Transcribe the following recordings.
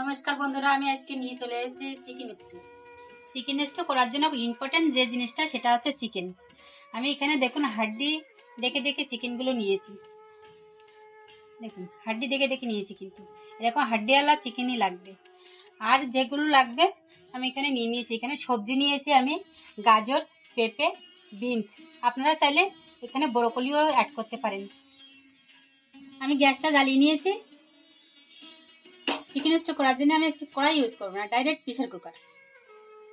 নমস্কার বন্ধুরা, আমি আজকে নিয়ে চলে এসেছি চিকেন স্টু চিকেন স্টু করার জন্য ইম্পর্টেন্ট যে জিনিসটা, সেটা হচ্ছে চিকেন আমি এখানে দেখুন, হাড্ডি দেখে দেখে চিকেনগুলো নিয়েছি। দেখুন, হাড্ডি দেখে দেখে নিয়েছি কিন্তু। এরকম হাড্ডিওয়ালা চিকেনই লাগবে। আর যেগুলো লাগবে, আমি এখানে নিয়ে নিয়েছি। এখানে সবজি নিয়েছি আমি, গাজর, পেঁপে, বিনস। আপনারা চাইলে এখানে ব্রোকলিও অ্যাড করতে পারেন। আমি গ্যাসটা জ্বালিয়ে নিয়েছি। চিকেন স্টু করার জন্য আমি আজকে কড়াই ইউজ করব না ডাইরেক্ট প্রেশার কুকার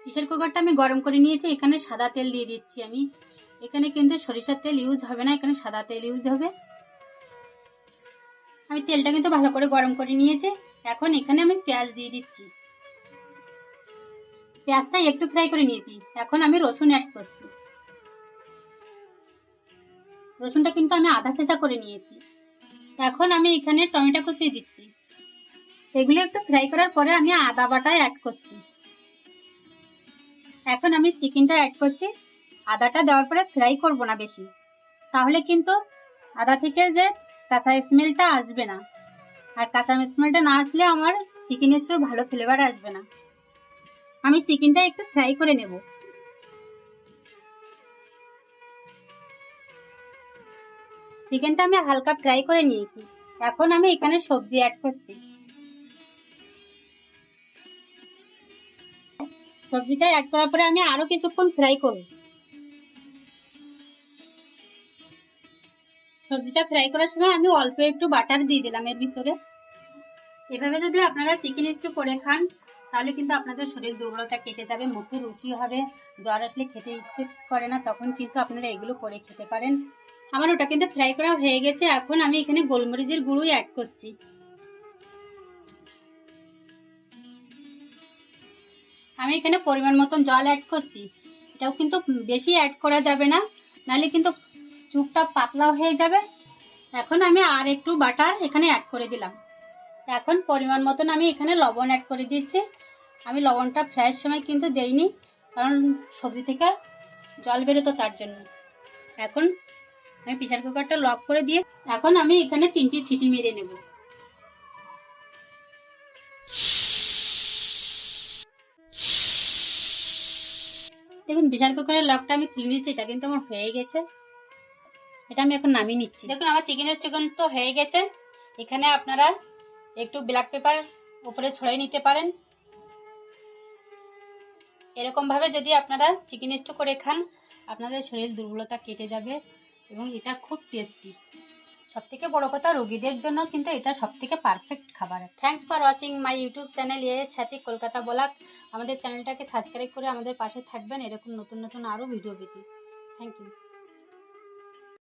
প্রেশার কুকারটা আমি গরম করে নিয়েছি, এখানে সাদা তেল দিয়ে দিচ্ছি আমি। এখানে কিন্তু সরিষার তেল ইউজ হবে না, এখানে সাদা তেল ইউজ হবে। আমি তেলটা কিন্তু ভালো করে গরম করে নিয়েছি, এখন এখানে আমি পেঁয়াজ দিয়ে দিচ্ছি। পেঁয়াজটা একটু ফ্রাই করে নিয়েছি, এখন আমি রসুন অ্যাড করছি। রসুনটা কিন্তু আমি আধা সেচা করে নিয়েছি। এখন আমি এখানে টমেটো কুচিয়ে দিচ্ছি। এগুলো একটু ফ্রাই করার পরে আমি আদা বাটায় অ্যাড করছি। এখন আমি চিকেনটা অ্যাড করছি। আদাটা দেওয়ার পরে ফ্রাই করব না বেশি। তাহলে কিন্তু আদা থেকে যে কাঁচা স্মেলটা আসবে না। আর কাঁচা স্মেলটা না আসলে আমার চিকেন স্টোর ভালো ফ্লেভার আসবে না। আমি চিকেনটা একটু ফ্রাই করে নেব। চিকেনটা আমি হালকা ফ্রাই করে নিয়েছি। এখন আমি এখানে সবজি অ্যাড করছি। সবজিটা অ্যাড করার পরে আমি আরও কিছুক্ষণ ফ্রাই করব। সবজিটা ফ্রাই করার সময় আমি অল্প একটু বাটার দিয়ে দিলাম এর ভিতরে। এভাবে যদি আপনারা চিকেন স্টু করে খান, তাহলে কিন্তু আপনাদের শরীর দুর্বলতা কেটে যাবে, মুখে রুচি হবে, জ্বর আসলে খেতে ইচ্ছে করে না, তখন কিন্তু আপনারা এগুলো করে খেতে পারেন। আমার ওটা কিন্তু ফ্রাই করা হয়ে গেছে, এখন আমি এখানে গোলমরিচের গুঁড়োই অ্যাড করছি। আমি এখানে পরিমাণ মতন জল অ্যাড করছি। এটাও কিন্তু বেশি অ্যাড করা যাবে না, নাহলে কিন্তু চুপটা পাতলা হয়ে যাবে। এখন আমি আর একটু বাটার এখানে অ্যাড করে দিলাম। এখন পরিমাণ মতন আমি এখানে লবণ অ্যাড করে দিচ্ছি। আমি লবণটা ফ্রাইয়ের সময় কিন্তু দেইনি, কারণ সবজি থেকে জল বেরোতো তার জন্য। এখন আমি প্রেশার কুকারটা লক করে দিয়ে, এখন আমি এখানে তিনটি ছিটি মেরে নেব। দেখুন প্রেশার কুকারের লকটা আমি খুলে নিচ্ছি এটা কিন্তু আমার হয়ে গেছে। এটা আমি এখন নামিয়ে নিচ্ছি। দেখুন, আমার চিকেন চিকেন তো হয়ে গেছে। এখানে আপনারা একটু ব্ল্যাক পেপার উপরে ছড়িয়ে নিতে পারেন। এরকম ভাবে যদি আপনারা চিকেন স্টু করে খান, আপনাদের শরীর দুর্বলতা কেটে যাবে এবং এটা খুব টেস্টি সব থেকে বড় কথা, রোগীদের জন্য কিন্তু এটা সব থেকে পারফেক্ট খাবার। Thanks for watching my YouTube channel এর সাথে কলকাতা বলাক আমাদের চ্যানেলটাকে সাবস্ক্রাইব করে আমাদের পাশে থাকবেন, এরকম নতুন নতুন আরও ভিডিও পেতে। Thank you